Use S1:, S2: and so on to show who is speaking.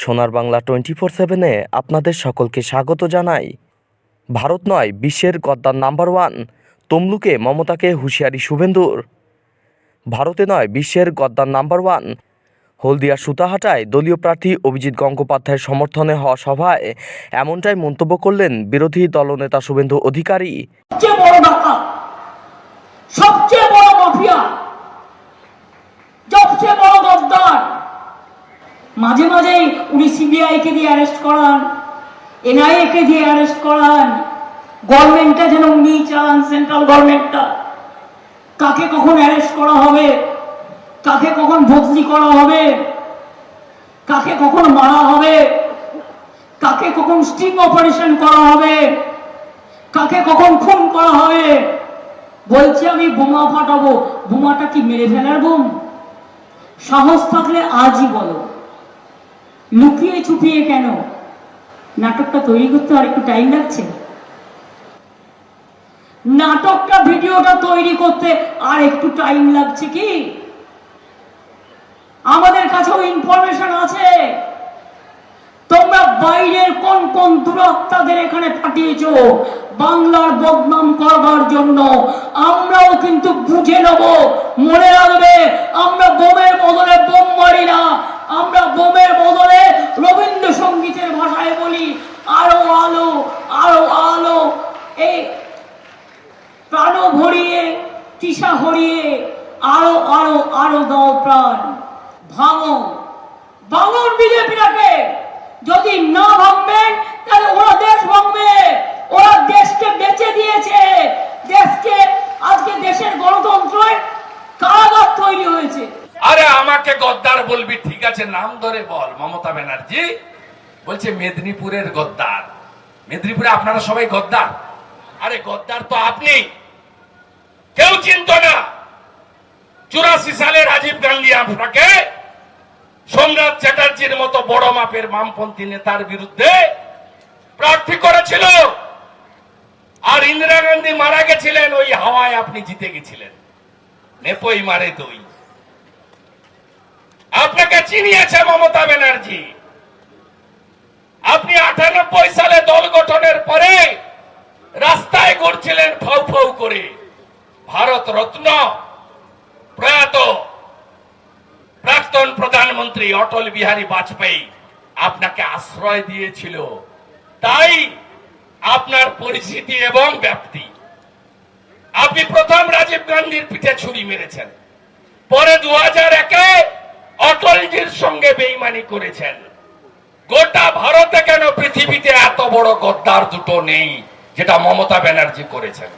S1: সোনার Bangla twenty four সেভেনে আপনাদের সকলকে স্বাগত জানাই। ভারত নয়, বিশ্বের গদ্দার নাম্বার ওয়ান, তমলুকে মমতাকে হুঁশিয়ারি শুভেন্দুর। ভারতে নয়, বিশ্বের গদ্দার নাম্বার ওয়ান, হলদিয়া সুতাহাটায় দলীয় প্রার্থী অভিজিৎ গঙ্গোপাধ্যায়ের সমর্থনে হওয়া সভায় এমনটাই মন্তব্য করলেন বিরোধী দলনেতা শুভেন্দু অধিকারী।
S2: সবচেয়ে বড় মাফিয়া, সবচেয়ে বড় গদ্দার। মাঝে মাঝেই উনি সিবিআই কে দিয়ে অ্যারেস্ট করান এনআইএ কে দিয়ে অ্যারেস্ট করান গভর্নমেন্টটা যেন উনি চালান সেন্ট্রাল গভর্নমেন্টটা কাকে কখন অ্যারেস্ট করা হবে? কাকে কখন বদলি করা হবে? কাকে কখন মারা হবে? কাকে কখন স্টিং অপারেশন করা হবে? কাকে কখন খুন করা হবে? বলছি আমি বোমা ফাটাবো। বোমাটা কি মেরে ফেলার বোম? সাহস থাকলে আজই বলো। লুকিয়ে চুপিয়ে কেন? নাটকটা তৈরি করতে আর একটু টাইম লাগছে? নাটকটা, ভিডিওটা তৈরি করতে আর একটু টাইম লাগছে কি? আমাদের কাছেও ইনফরমেশন আছে। তোমরা বাইরের কোন কোন দুরাত্মাদের এখানে পাঠিয়েছো? বাংলার বদনাম করবার জন্য। আমরাও কিন্তু বুঝে নেব। মনে রাখবে, আমরা বোমের বদলে বোম মারি না আমরা বোমের বদলে রবীন্দ্রসঙ্গীতের ভাষায় বলি আরও আলো আরও আলো এই প্রাণ ভরিয়ে তৃষা হরিয়ে আরও আরও আরও দাও প্রাণ। ভাঙো। ভাঙুন বিজেপিটাকে। যদি না ভাঙবেন, তাহলে ওরা দেশ ভাঙবে। ওরা দেশকে বেঁচে দিয়েছে। দেশকে, আজকে দেশের গণতন্ত্রের কারাগার তৈরি হয়েছে।
S3: আরে আমাকে গদ্দার বলবি, ঠিক আছে, নাম ধরে বল, মমতা ব্যানার্জি। বলছে মেদিনীপুরের গদ্দার। মেদিনীপুরে আপনারা সবাই গদ্দার? আরে গদ্দার তো আপনি। কেউ চিনত না। চুরাশি সালে রাজীব গান্ধী আপনাকে সোমনাথ চ্যাটার্জির মতো বড় মাপের বামপন্থী নেতার বিরুদ্ধে প্রার্থী করেছিল। আর ইন্দিরা গান্ধী মারা গেছিলেন, ওই হাওয়ায় আপনি জিতে গেছিলেন। নেপই মারে দই। আপনাকে চিনিয়েছে মমতা ব্যানার্জি। আপনি আটানব্বই সালে দল গঠনের পরে রাস্তায় ঘুরছিলেন ফাউ ফাউ করে। ভারত রত্ন প্রয়াত প্রাক্তন প্রধানমন্ত্রী অটল বিহারী বাজপেয়ী আপনাকে আশ্রয় দিয়েছিল। তাই আপনার পরিচিতি এবং ব্যাপ্তি। আপনি প্রথম রাজীব গান্ধীর পিঠে ছুরি মেরেছেন। পরে দু হাজার একে অটলজির সঙ্গে বেইমানি করেছেন। গোটা ভারতে কেন পৃথিবীতে এত বড় গদ্দার দুটো নেই, যেটা মমতা ব্যানার্জি করেছেন?